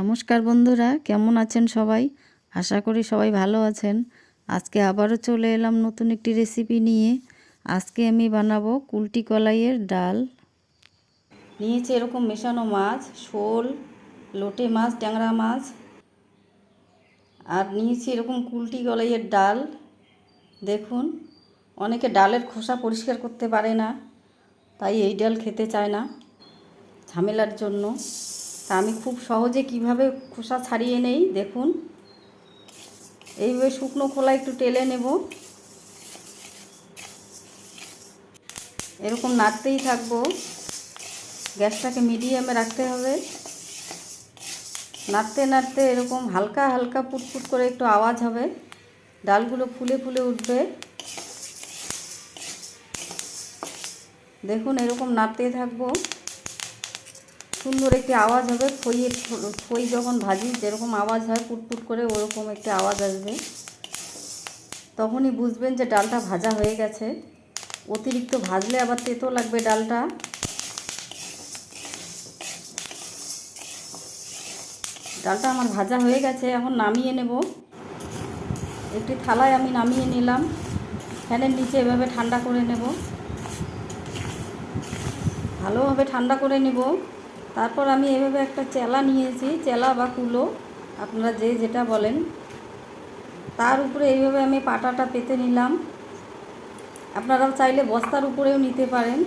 নমস্কার বন্ধুরা, কেমন আছেন সবাই? আশা করি সবাই ভালো আছেন। আজকে আবারও চলে এলাম নতুন একটি রেসিপি নিয়ে। আজকে আমি বানাবো কুলটি কলাইয়ের ডাল। নিয়েছি এরকম মেশানো মাছ, শোল, লোটে মাছ, ট্যাংরা মাছ। আর নিয়েছি এরকম কুলটি কলাইয়ের ডাল। দেখুন, অনেকে ডালের খোসা পরিষ্কার করতে পারে না, তাই এই ডাল খেতে চায় না। ঝামেলার জন্য। তা আমি খুব সহজে কীভাবে খোসা ছাড়িয়ে নেই, দেখুন। এইভাবে শুকনো খোলা একটু টেলে নেব। এরকম নাড়তেই থাকব। গ্যাসটাকে মিডিয়ামে রাখতে হবে। নাড়তে নাড়তে এরকম হালকা হালকা পুটপুট করে একটু আওয়াজ হবে। ডালগুলো ফুলে ফুলে উঠবে। দেখুন এরকম নাড়তেই থাকব। সুন্দর একটি আওয়াজ হবে খইয়ের খই যখন ভাজি, যেরকম আওয়াজ হয় পুটপুট করে ওরকম একটি আওয়াজ আসবে। তখনই বুঝবেন যে ডালটা ভাজা হয়ে গেছে। অতিরিক্ত ভাজলে আবার তেতো লাগবে ডালটা। ডালটা আমার ভাজা হয়ে গেছে, এখন নামিয়ে নেব। একটি থালায় আমি নামিয়ে নিলাম। ফ্যানের নিচে এভাবে ঠান্ডা করে নেব। ভালোভাবে ঠান্ডা করে নেব। তারপর আমি এভাবে একটা চেলা নিয়েছি, চেলা বা কুলো, আপনারা যে যেটা বলেন। তার উপরে এইভাবে আমি পাটাটা পেতে নিলাম। আপনারাও চাইলে বস্তার উপরেও নিতে পারেন।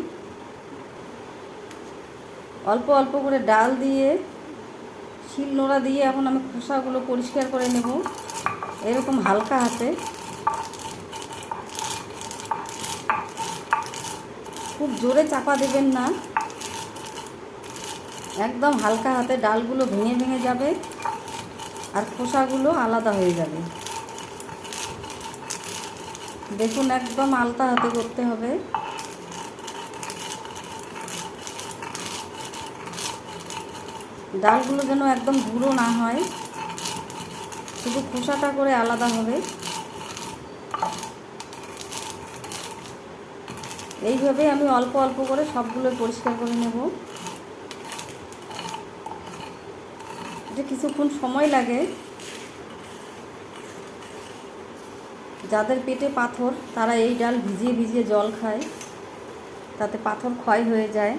অল্প অল্প করে ডাল দিয়ে, শিল নোড়া দিয়ে এখন আমি খোসাগুলো পরিষ্কার করে নেব। এরকম হালকা হাতে। খুব জোরে চাপা দেবেন না। একদম হালকা হাতে ডালগুলো ভেঙে ভেঙে যাবে আর খোসাগুলো আলাদা হয়ে যাবে। দেখুন একদম আলতা হাতে করতে হবে। ডালগুলো যেন একদম গুঁড়ো না হয়, শুধু খোসাটা করে আলাদা হবে। এইভাবে আমি অল্প অল্প করে সবগুলো পরিষ্কার করে নেব। এটা কিছুক্ষণ সময় লাগে, যাদের পেটে পাথর, তারা এই ডাল ভিজিয়ে ভিজিয়ে জল খায়। তাতে পাথর ক্ষয় হয়ে যায়।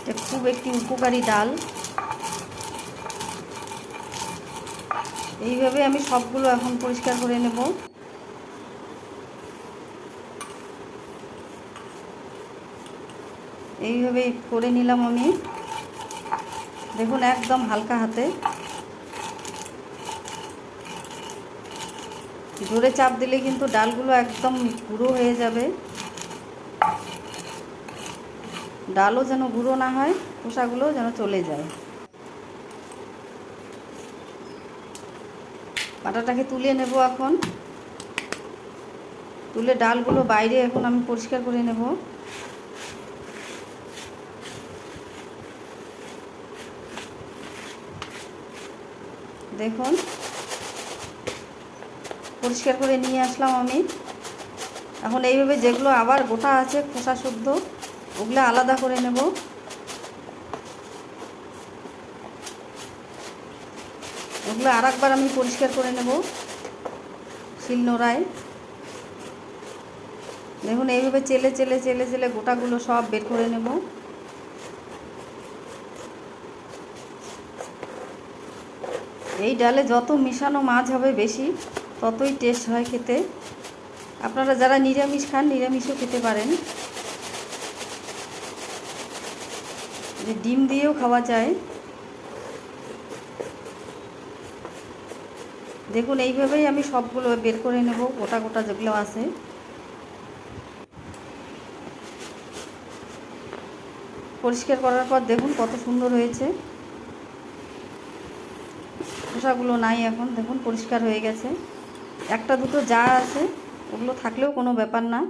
এটা খুব একটি উপকারী ডাল। এইভাবে আমি সবগুলো এখন পরিষ্কার করে নেব। এইভাবে করে নিলাম আমি। দেখুন, একদম হালকা হাতে। জোরে চাপ দিলে কিন্তু ডালগুলো একদম গুঁড়ো হয়ে যাবে। ডালও যেন গুঁড়ো না হয় খোসাগুলোও যেন চলে যায়। পাটাটাকে তুলে নেব এখন। তুলে ডালগুলো বাইরে এখন আমি পরিষ্কার করে নেব। দেখুন। পরিষ্কার করে নিয়ে আসলাম আমি। এখন এইভাবে যেগুলো আবার গোটা আছে, খোসা শুদ্ধ, ওগুলো আলাদা করে নেব। ওগুলো আর একবার আমি পরিষ্কার করে নেব শিলনোড়ায় দেখুন এইভাবে চেলে চেলে চেলে চেলে গোটাগুলো সব বের করে নেব। এই ডালে যত মিশানো মাছ হবে বেশি, ততই টেস্ট হয় খেতে। আপনারা যারা নিরামিষ খান, নিরামিষও খেতে পারেন। যে ডিম দিয়েও খাওয়া যায়। দেখুন, এইভাবেই আমি সবগুলো বের করে নেব, গোটা গোটা যেগুলো আছে। পরিষ্কার করার পর দেখুন কত সুন্দর হয়েছে। খোসাগুলো নাই এখন, দেখুন, পরিষ্কার হয়ে গেছে। একটা দুটো যা আছে, ওগুলো থাকলেও কোনো ব্যাপার না।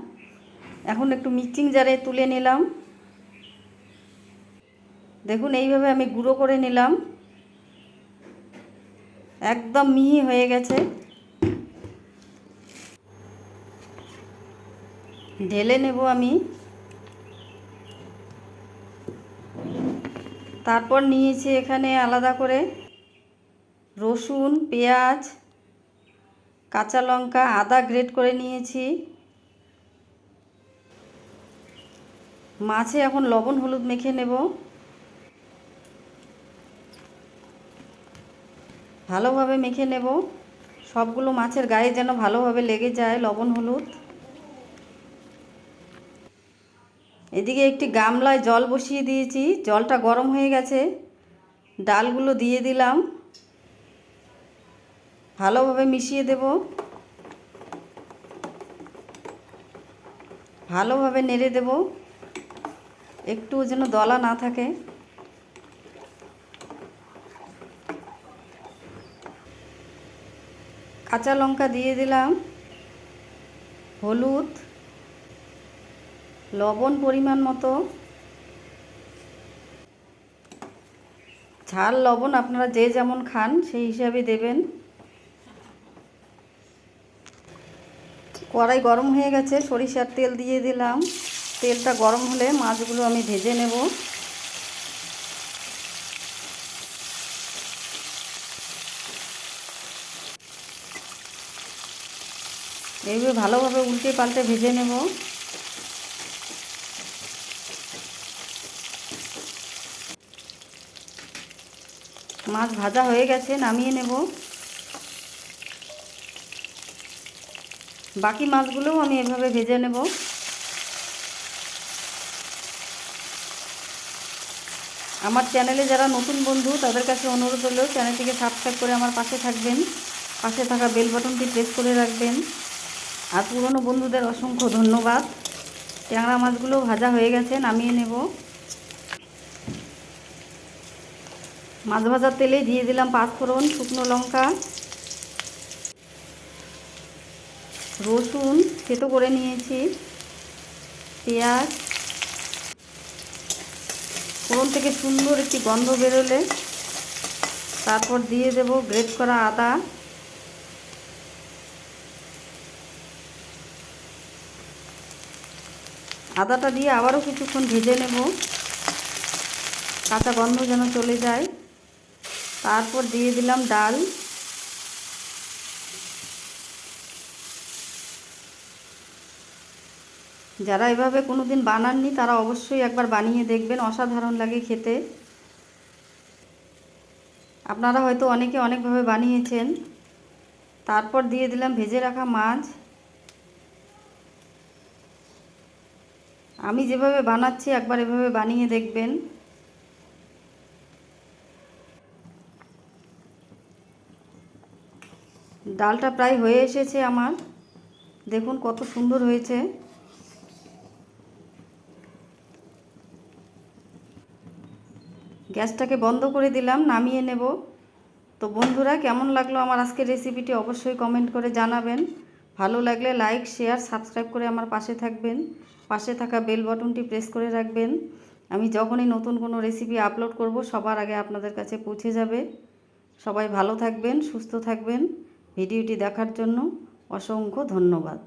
এখন একটু মিক্সিং জারে তুলে নিলাম। দেখুন, এইভাবে আমি গুঁড়ো করে নিলাম। একদম মিহি হয়ে গেছে। ঢেলে নেব আমি। তারপর নিয়েছি এখানে আলাদা করে রসুন, পেঁয়াজ, কাঁচা লঙ্কা আদা গ্রেট করে নিয়েছি। মাছে এখন লবণ হলুদ মেখে নেব। ভালোভাবে মেখে নেব। সবগুলো মাছের গায়ে যেন ভালোভাবে লেগে যায় লবণ হলুদ। এদিকে একটি গামলায় জল বসিয়ে দিয়েছি। জলটা গরম হয়ে গেছে। ডালগুলো দিয়ে দিলাম। ভালোভাবে মিশিয়ে দেব। ভালোভাবে নেড়ে দেব। একটু যেন দলা না থাকে। কাঁচা লঙ্কা দিয়ে দিলাম। হলুদ। লবণ পরিমাণ মতো। ঝাল, লবণ আপনারা যে যেমন খান সেই হিসাবে দেবেন। কড়াই গরম হয়ে গেছে, সরিষার তেল দিয়ে দিলাম। তেলটা গরম হলে মাছগুলো আমি ভেজে নেব। এইভাবে ভালোভাবে উল্টে পাল্টে ভেজে নেব। মাছ ভাজা হয়ে গেছে, নামিয়ে নেব। বাকি মাছগুলোও আমি এভাবে ভেজে নেব। আমার চ্যানেলে যারা নতুন বন্ধু, তাদের কাছে অনুরোধ হলেও চ্যানেলটিকে সাবস্ক্রাইব করে আমার পাশে থাকবেন। পাশে থাকা বেল বাটনটি প্রেস করে রাখবেন। আর পুরনো বন্ধুদের অসংখ্য ধন্যবাদ। ট্যাংরা মাছগুলো ভাজা হয়ে গেছে, নামিয়ে নেব। মাছ ভাজার তেলে দিয়ে দিলাম পাঁচফোড়ন শুকনো লঙ্কা। রসুন থেতো করে নিয়েছি, পেঁয়াজ। ফোড়ন থেকে সুন্দর একটি গন্ধ বেরোলে তারপর দিয়ে দেব গ্রেট করা আদা। আদাটা দিয়ে আবারও কিছুক্ষণ ভেজে নেব। কাঁচা গন্ধ যেন চলে যায়। তারপর দিয়ে দিলাম ডাল। যারা এভাবে কোনো দিন বানাননি, তারা অবশ্যই একবার বানিয়ে দেখবেন, অসাধারণ লাগে খেতে। আপনারা হয়তো অনেকে অনেকভাবে বানিয়েছেন। তারপর দিয়ে দিলাম ভেজে রাখা মাছ। আমি যেভাবে বানাচ্ছি, একবার এভাবে বানিয়ে দেখবেন। ডালটা প্রায় হয়ে এসেছে আমার। দেখুন কত সুন্দর হয়েছে। গ্যাসটাকে বন্ধ করে দিলাম, নামিয়ে নেব। তো বন্ধুরা, কেমন লাগল আমার আজকের রেসিপিটি অবশ্যই কমেন্ট করে জানাবেন। ভালো লাগলে লাইক শেয়ার সাবস্ক্রাইব করে আমার পাশে থাকবেন। পাশে থাকা বেল বটনটি প্রেস করে রাখবেন। আমি যখনই নতুন কোনো রেসিপি আপলোড করব, সবার আগে আপনাদের কাছে পৌঁছে যাবে। সবাই ভালো থাকবেন, সুস্থ থাকবেন। ভিডিওটি দেখার জন্য অসংখ্য ধন্যবাদ।